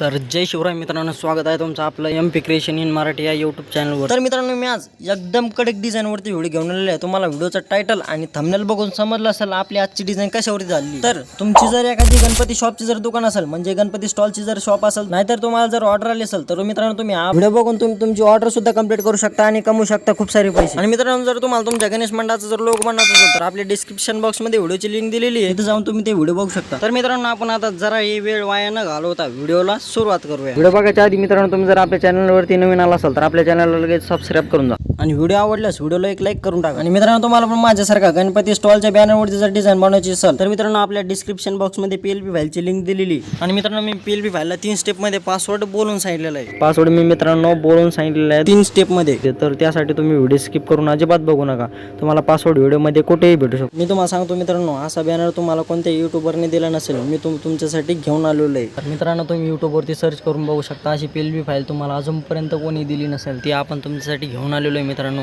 तर जय शिवराय मित्रांनो स्वागत आहे तुमचं आपलं M P creation in Marathi या यूट्यूब चॅनलवर तर मित्रांनो मी आज एकदम कडक डिझाईनवरती व्हिडिओ घेऊन आलेलो आहे. तुम्हाला व्हिडिओचं टायटल आणि थंबनेल बघून समजलं असेल आपली आजची डिझाईन कशावरती झाली. तर तुमची जर एखादी गणपती शॉपची जर दुकान असेल म्हणजे गणपती स्टॉलची जर शॉप असेल नाहीतर तुम्हाला जर ऑर्डर आली असेल तर मित्रांनो तुम्ही व्हिडिओ बघून तुम्ही तुमची ऑर्डर सुद्धा कंप्लीट करू शकता आणि कमवू शकता खूप सारे पैसे. आणि मित्रांनो जर तुम्हाला तुमच्या गणेश मंडळाचं जर लोक म्हणत असेल तर आपल्या डिस्क्रिप्शन बॉक्समध्ये व्हिडिओची लिंक दिलेली आहे. तिथे जाऊन तुम्ही ते व्हिडिओ बघू शकता. तर मित्रांनो आपण आता जरा ही वेळ वाया न घालवता व्हिडिओला सुरुवात करूया. व्हिडिओ बघायच्या आधी मित्रांनो तुम्ही जर आपल्या चॅनलवरती नवीन आला असाल तर आपल्या चॅनलला लगेच सबस्क्राईब करून जा. आणि व्हिडिओ आवडल्यास व्हिडिओला एक लाईक करून टाका. आणि मित्रांनो तुम्हाला पण माझ्यासारखा गणपती स्टॉलच्या बॅनरवरती जर डिझाईन बनवायची असेल तर मित्रांनो आपल्या डिस्क्रिप्शन बॉक्समध्ये पी एल पी फाईलची लिंक दिलेली. आणि मित्रांनो मी पी एल पी फाईलला तीन स्टेपमध्ये पासवर्ड बोलून सांगितलेला आहे. पासवर्ड मी मित्रांनो बोलून सांगितलेला आहे. तीन स्टेपमध्ये तर त्यासाठी तुम्ही व्हिडिओ स्किप करून अजिबात बघू नका. तुम्हाला पासवर्ड व्हिडिओमध्ये कुठेही भेटू शकतो. मी तुम्हाला सांगतो मित्रांनो असा बॅनर तुम्हाला कोणत्या युट्यूबरने दिला नसेल मी तुम तुमच्यासाठी घेऊन आलेलो आहे. तर मित्रांनो तुम्ही यूट्यूबवरती सर्च करून बघू शकता. अशी पी एल बी फाईल तुम्हाला अजूनपर्यंत कोणी दिली नसेल ती आपण तुमच्यासाठी घेऊन आलेलो आहे मित्रांनो.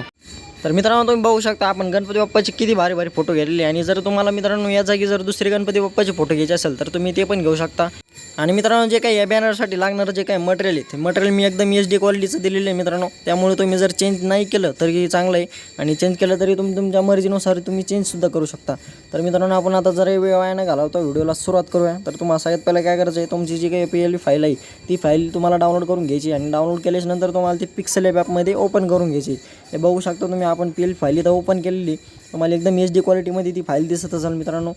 तर मित्रांनो तुम्ही बघू शकता आपण गणपती बाप्पाचे किती भारी भारी फोटो घेतलेले आणि जर तुम्हाला मित्रांनो या जागी जर दुसरे गणपती बाप्पाचे फोटो घ्यायचे असेल तर तुम्ही ते पण घेऊ शकता. आणि मित्रांनो जे काही या बॅनरसाठी लागणारं जे काही मटेरियल आहे ते मटेरियल मी एकदम एच डी क्वालिटीचं दिलेलं आहे मित्रांनो. त्यामुळे तुम्ही जर चेंज नाही केलं तरी चांगलं आहे. आणि चेंज केलं तरी तुम्ही तुमच्या मर्जीनुसार तुम्ही चेंजसुद्धा करू शकता. तर मित्रांनो आपण आता जर वेळ आहे ना घालवता व्हिडिओला सुरुवात करूया. तर तुम्हाला सगळ्यात पहिलं काय करायचं आहे तुमची जी काही पी एल फाईल आहे ती फाईल तुम्हाला डाउनलोड करून घ्यायची आणि डाउनलोड केल्याच्यानंतर तुम्हाला ती पिक्सल ॲप ॲपमध्ये ओपन करून घ्यायची हे बघू शकता तुम्ही आपण पी एल फाईल इथं ओपन केलेली तुम्हाला एकदम एच डी क्वालिटीमध्ये ती फाईल दिसत असाल मित्रांनो.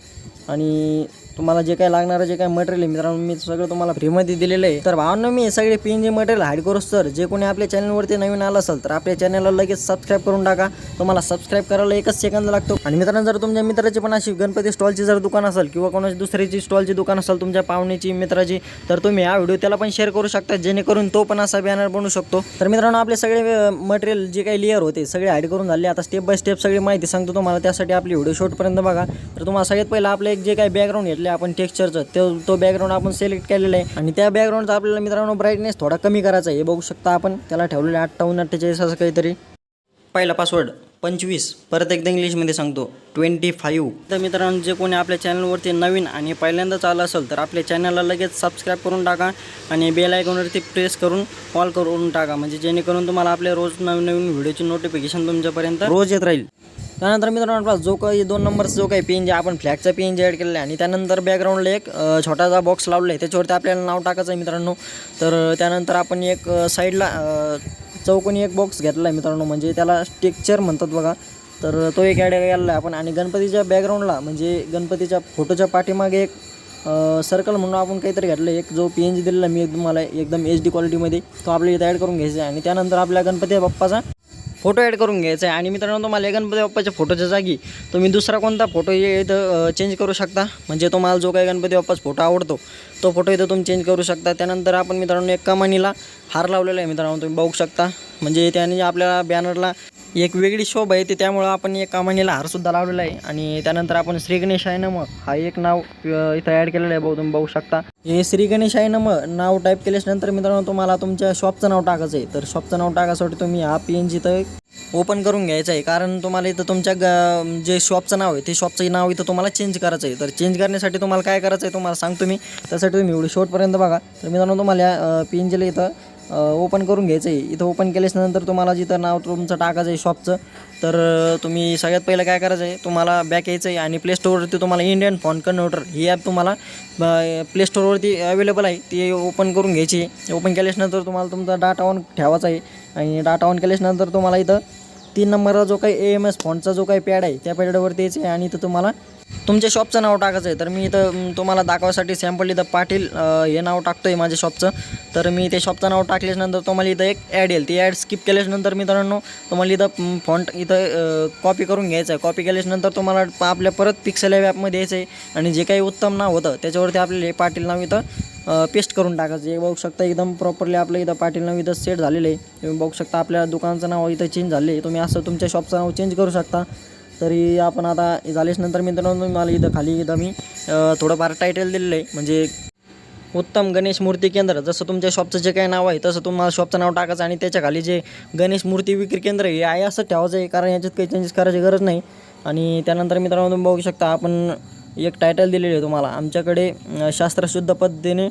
आणि तुम्हाला जे काही लागणारं जे काही मटेरियल आहे मित्रांनो मी सगळं तुम्हाला फ्रीमध्ये दिलेलं आहे. तर भावांनो मी सगळे P N G material hide करू तर जे कोणी आपल्या चॅनलवरती नवीन आलं असेल तर आपल्या चॅनलला लगेच सबस्क्राईब करून टाका. तुम्हाला सबस्क्राईब करायला एकच सेकंद लागतो. आणि मित्रांनो जर तुमच्या मित्राची पण अशी गणपती स्टॉलची जर दुकान असेल किंवा कोणाची दुसऱ्याची स्टॉलची दुकान असेल तुमच्या पाहुण्याची मित्राची तर तुम्ही हा व्हिडिओ त्याला पण शेअर करू शकता. जेणेकरून तो पण असा बॅनर बनवू शकतो. तर मित्रांनो आपले सगळे मटेरियल जे काही लेअर होते सगळे हाईड करून झाले. आता स्टेप बाय स्टेप सगळी माहिती सांगतो तुम्हाला. त्यासाठी आपली व्हिडिओ शॉर्टपर्यंत बघा. तर तुम्हाला सगळ्यात पहिला आपलं एक जे काही बॅकग्राऊंड घेतलं आपण टेक्स्चरचं तो तो बॅकग्राऊंड आपण सिलेक्ट केलेला आहे. आणि त्या बॅकग्राऊंडचा आपल्याला मित्रांनो ब्राईटनेस थोडा कमी करायचा आहे. हे बघू शकता आपण. त्याला ठेवलेलं आहे अठ्ठावन्न अठ्ठेचाळीस असं काहीतरी. पहिला पासवर्ड पंचवीस. परत एकदा इंग्लिशमध्ये सांगतो. ट्वेंटी फाईव्ह तर मित्रांनो जे कोणी आपल्या चॅनलवरती नवीन आणि पहिल्यांदाच आलं असेल तर आपल्या चॅनलला लगेच सबस्क्राईब करून टाका आणि बेल आयकॉनवरती प्रेस करून कॉल करून टाका. म्हणजे जेणेकरून तुम्हाला आपल्या रोज नवीन नवीन व्हिडिओची नोटिफिकेशन तुमच्यापर्यंत रोज येत राहील. त्यानंतर मित्रांनो आपला जो काही दोन नंबरचा जो काही पेन जे आपण फ्लॅगचा पेन जे ॲड केलेला आहे आणि त्यानंतर बॅकग्राऊंडला एक छोटासा बॉक्स लावला आहे. त्याच्यावरती आपल्याला नाव टाकायचं आहे मित्रांनो. तर त्यानंतर आपण एक साईडला चौकोनी एक बॉक्स घेतला आहे मित्रांनो. म्हणजे त्याला टेक्चर म्हणतात बघा. तर तो एक ॲड केलेला आहे आपण. आणि गणपतीच्या बॅकग्राऊंडला म्हणजे गणपतीच्या फोटोच्या पाठीमागे एक सर्कल म्हणून आपण काहीतरी घेतलं एक जो पी एन जी दिलेला मी एकदम मला एकदम एच डी क्वालिटीमध्ये तो आपल्या इथं ॲड करून घ्यायचा आहे. आणि त्यानंतर आपल्या गणपती बाप्पाचा फोटो ॲड करून घ्यायचा आहे. आणि मित्रांनो तुम्हाला गणपती बाप्पाच्या फोटोच्या जागी तुम्ही दुसरा कोणता फोटो इथं चेंज करू शकता. म्हणजे तुम्हाला जो काही गणपती बाप्पाचा फोटो आवडतो तो फोटो इथं तुम्ही चेंज करू शकता. त्यानंतर आपण मित्रांनो एक कमानीला हार लावलेला आहे मित्रांनो तुम्ही बघू शकता. म्हणजे त्याने आपल्याला बॅनरला एक वेगळी शोभ आहे ते त्यामुळं आपण एक कामानीला हारसुद्धा लावलेला आहे. आणि त्यानंतर आपण श्री गणेश आहे नम हा एक नाव इथं ॲड केलेलं आहे भाऊ तुम्ही बघू शकता. हे श्री गणेश आहे नम नाव टाईप केल्याच्यानंतर मित्रांनो तुम्हाला तुमच्या शॉपचं नाव टाकायचं आहे. तर शॉपचं नाव टाकायसाठी तुम्ही हा पी एन जी तर ओपन करून घ्यायचं आहे. कारण तुम्हाला इथं तुमच्या ग जे शॉपचं नाव आहे ते शॉपचं नाव इथं तुम्हाला चेंज करायचं आहे. तर चेंज करण्यासाठी तुम्हाला काय करायचं आहे तुम्हाला सांगतो मी. त्यासाठी तुम्ही एवढी शॉर्टपर्यंत बघा. तर मित्रांनो तुम्हाला पी एन जीला इथं ओपन करून घ्यायचं आहे इथं ओपन केल्याच्यानंतर तुम्हाला जिथं नाव तुमचं टाकायचं आहे शॉपचं तर तुम्ही सगळ्यात पहिलं काय करायचं आहे तुम्हाला बॅक यायचं आहे आणि प्ले स्टोअरवरती तुम्हाला इंडियन फॉन कन्व्हर्टर ही ॲप तुम्हाला प्ले स्टोअरवरती अवेलेबल आहे. ती ओपन करून घ्यायची. आहे ओपन केल्याच्यानंतर तुम्हाला तुमचा डाटा ऑन ठेवायचा आहे. आणि डाटा ऑन केल्याच्यानंतर तुम्हाला इथं तीन नंबरचा जो काही ए एम एस फॉन्टचा जो काही पॅड आहे त्या पॅडवरती यायचं आहे आणि इथं तुम्हाला तुमच्या शॉपचं नाव टाकायचं आहे. तर मी इथं तुम्हाला दाखवासाठी सॅम्पल इथं पाटील हे नाव टाकतो आहे माझ्या शॉपचं तर मी ते शॉपचं नाव टाकल्याच्यानंतर तुम्हाला इथं एक ॲड येईल. ती ॲड स्किप केल्याच्यानंतर मित्रांनो तुम्हाला इथं फॉन्ट इथं कॉपी करून घ्यायचं आहे. कॉपी केल्याच्यानंतर तुम्हाला प- आपल्या परत पिक्सल ॲपमध्ये यायचं आहे. आणि जे काही उत्तम नाव होतं त्याच्यावरती आपल्याला हे पाटील नाव इथं पेस्ट करून टाकायचं. हे बघू शकता एकदम प्रॉपरली आपलं इथं पाटील नाव इथं सेट झालेलं आहे. तुम्ही बघू शकता आपल्या दुकानाचं नाव इथं चेंज झाले आहे. तुम्ही असं तुमच्या शॉपचं नाव चेंज करू शकता. तरी आपण आता झालेच नंतर मित्रांनो मला इथं खाली इथं मी थोडंफार टायटल दिलेलं आहे. म्हणजे उत्तम गणेश मूर्ती केंद्र. जसं तुमच्या शॉपचं जे काही नाव आहे तसं तुम्हाला शॉपचं नाव टाकायचं आणि त्याच्याखाली जे गणेश मूर्ती विक्री केंद्र हे आहे असं ठेवायचं आहे. कारण याच्यात काही चेंजेस करायची गरज नाही. आणि त्यानंतर मित्रांनो तुम्ही बघू शकता आपण एक टायटल दिलेली आहे तुम्हाला. आमच्याकडे शास्त्रशुद्ध पद्धतीने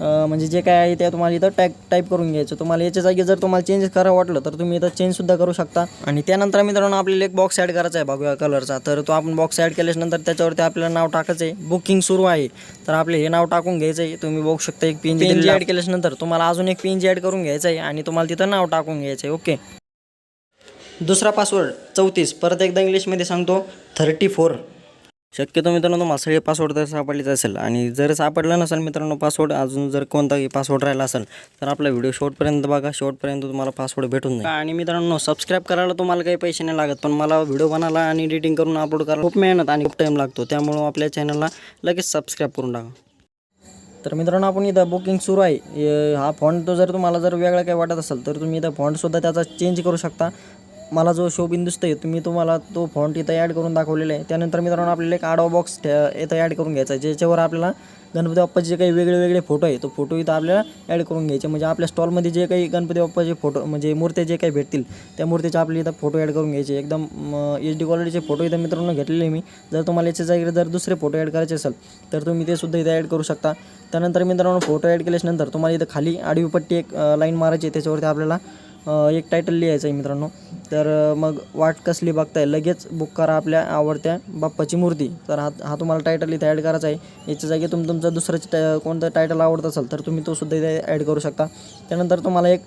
म्हणजे जे काय आहे ते तुम्हाला इथं टॅग टाईप करून घ्यायचं. तुम्हाला याच्या जागी जर तुम्हाला चेंज करावं वाटलं तर तुम्ही इथं चेंजसुद्धा करू शकता. आणि त्यानंतर मित्रांनो आपल्याला एक बॉक्स ॲड करायचा आहे बघूया कलरचा तर तो आपण बॉक्स ॲड केल्याच्यानंतर त्याच्यावरती आपल्याला नाव टाकायचं आहे. बुकिंग सुरू आहे. तर आपले हे नाव टाकून घ्यायचं आहे. तुम्ही बघू शकता एक पी जी ॲड केल्याच्यानंतर तुम्हाला अजून एक पी जी ॲड करून घ्यायचं आहे आणि तुम्हाला तिथं नाव टाकून घ्यायचं आहे. ओके दुसरा पासवर्ड चौतीस. परत एकदा इंग्लिशमध्ये सांगतो थर्टी फोर शक्यतो मित्रांनो मासळी पासवर्ड तर सापडलेच असेल. आणि जर सापडलं नसेल मित्रांनो पासवर्ड अजून जर कोणताही पासवर्ड राहिला असेल तर आपला व्हिडिओ शेवटपर्यंत बघा. शेवटपर्यंत तुम्हाला पासवर्ड भेटून जाईल. आणि मित्रांनो सबस्क्राईब करायला तुम्हाला काही पैसे नाही लागत पण मला व्हिडिओ बनायला आणि एडिटिंग करून अपलोड करायला खूप मेहनत आणि खूप टाईम लागतो. त्यामुळं आपल्या चॅनलला लगेच सबस्क्राईब करून टाका. तर मित्रांनो आपण इथं बुकिंग सुरू आहे. हा फॉन्ट तो जर तुम्हाला जर वेगळा काही वाटत असेल तर तुम्ही इथं फॉन्टसुद्धा त्याचा चेंज करू शकता. मला जो शोबिन दिसतोय तुम्ही तुम्हाला तो फॉन्ट इथं ॲड करून दाखवलेला आहे. त्यानंतर मित्रांनो आपल्याला एक आडवा बॉक्स इथं ॲड करून घ्यायचा आहे. ज्याच्यावर आपल्याला गणपती बाप्पाचे जे काही वेगळे वेगळे फोटो आहे तो फोटो इथं आपल्याला ॲड करून घ्यायचे. म्हणजे आपल्या स्टॉलमध्ये जे काही गणपती बाप्पाचे फोटो म्हणजे मूर्त्या जे काही भेटतील त्या मूर्तीचे आपले इथं फोटो ॲड करून घ्यायचे. एकदम एच डी क्वालिटीचे फोटो इथं मित्रांनो घेतलेले मी. जर तुम्हाला याच्या जागी जर दुसरे फोटो ॲड करायचे असेल तर तुम्ही ते सुद्धा इथं ॲड करू शकता. त्यानंतर मित्रांनो फोटो ॲड केल्याच्यानंतर तुम्हाला इथं खाली आडवी पट्टी एक लाईन मारायची त्याच्यावरती आपल्याला एक टायटल लिहायचं आहे मित्रांनो. तर मग वाट कसली बघताय? लगेच बुक करा आपल्या आवडत्या बाप्पाची मूर्ती. तर हा हा तुम्हाला टायटल इथे ॲड करायचा आहे. याच्या जागी तुम तुमचं दुसरं टा कोणतं टायटल आवडत असेल तर तुम्ही तो सुद्धा इथे ॲड करू शकता. त्यानंतर तुम्हाला एक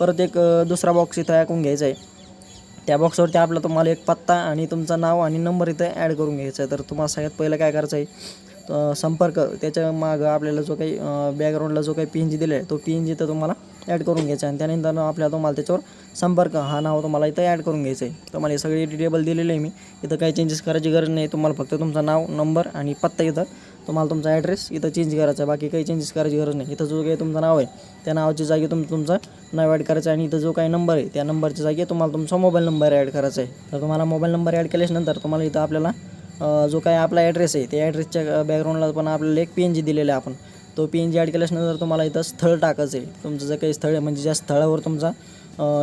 परत एक दुसरा बॉक्स इथं ऐकून घ्यायचा आहे. त्या बॉक्सवरती आपला तुम्हाला एक पत्ता आणि तुमचं नाव आणि नंबर इथं ॲड करून घ्यायचा आहे. तर तुम्हाला सगळ्यात पहिलं काय करायचं आहे? संपर्क त्याच्या मागं आपल्याला जो काही बॅकग्राऊंडला जो काही पी एन जी दिला आहे तो पी एन जी तर तुम्हाला ॲड करून घ्यायचा आहे. आणि त्यानंतर आपल्याला तुम्हाला त्याच्यावर संपर्क हा नाव तुम्हाला इथं ॲड करून घ्यायचं आहे. तुम्हाला हे सगळे डिटेबल दिलेले आहे मी. इथं काही चेंजेस करायची गरज नाही. तुम्हाला फक्त तुमचं नाव नंबर आणि पत्ता इथं तुम्हाला तुमचा ॲड्रेस इथं चेंज करायचा आहे. बाकी काही चेंजेस करायची गरज नाही. इथं जो काही तुमचं नाव आहे त्या नावाच्या जागी तुम तुमचं नाव ॲड करायचं आहे. आणि इथं जो काही नंबर आहे त्या नंबरच्या जागी तुम्हाला तुमचा मोबाईल नंबर ॲड करायचा आहे. तर तुम्हाला मोबाईल नंबर ॲड केल्याच्यानंतर तुम्हाला इथं आपल्याला जो काही आपला ॲड्रेस आहे त्या ॲड्रेसच्या बॅकग्राऊंडला पण आपल्याला एक पी एन जी दिलेला आहे आपण. तो पी एन जी ॲड केल्याच्यानंतर तुम्हाला इथं स्थळ टाकायचं आहे तुमचं जे काही स्थळ आहे म्हणजे ज्या स्थळावर तुमचा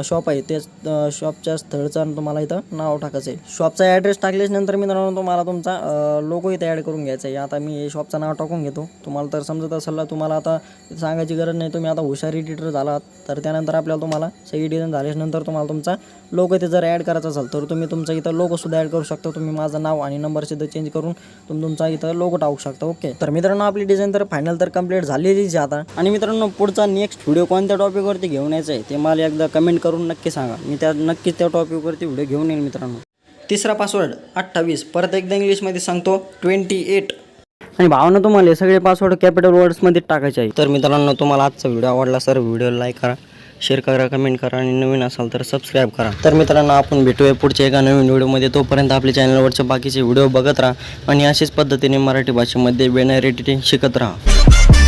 शॉप आहे. त्या शॉपच्या स्थळचं तुम्हाला इथं नाव टाकायचं आहे शॉपचा ॲड्रेस टाकल्याच्यानंतर मित्रांनो तुम्हाला तुमचा लोगो इथं ॲड करून घ्यायचा आहे आता मी शॉपचं नाव टाकून घेतो. तुम्हाला तर समजत असेल तुम्हाला आता सांगायची गरज नाही. तुम्ही आता हुशार एडिटर झालात तर त्यानंतर आपल्याला तुम्हाला सगळी डिझाईन झाल्याच्यानंतर तुम्हाला तुमचा लोगो इथे जर ॲड करायचा असेल तर तुम्ही तुमचा इथं लोगोसुद्धा ॲड करू शकता. तुम्ही माझं नाव आणि नंबर सुद्धा चेंज करून तुम्ही तुमचा इथं लोगो टाकू शकता. ओके तर मित्रांनो आपली डिझाईन तर फायनल तर कंप्लीट झालेलीच आहे आता. आणि मित्रांनो पुढचा नेक्स्ट व्हिडिओ कोणत्या टॉपिकवरती घेऊन यायचं आहे ते मला एकदा कमेंट करून नक्की सांगा. मी त्या नक्कीच त्या टॉपिकवरती व्हिडिओ घेऊन येईन मित्रांनो. तिसरा पासवर्ड अठ्ठावीस. परत एकदा इंग्लिशमध्ये सांगतो ट्वेंटी एट आणि भावना तुम्हाला हे सगळे पासवर्ड कॅपिटल वर्ड्समध्ये टाकायचे आहे तर मित्रांनो तुम्हाला आजचा व्हिडिओ आवडला सर व्हिडिओ लाईक करा शेअर करा कमेंट करा आणि नवीन असाल तर सबस्क्राईब करा. तर मित्रांनो आपण भेटूया पुढच्या एका नवीन व्हिडिओमध्ये तोपर्यंत आपल्या चॅनलवरचे बाकीचे व्हिडिओ बघत राहा आणि अशाच पद्धतीने मराठी भाषेमध्ये बॅनर एडिटिंग शिकत राहा.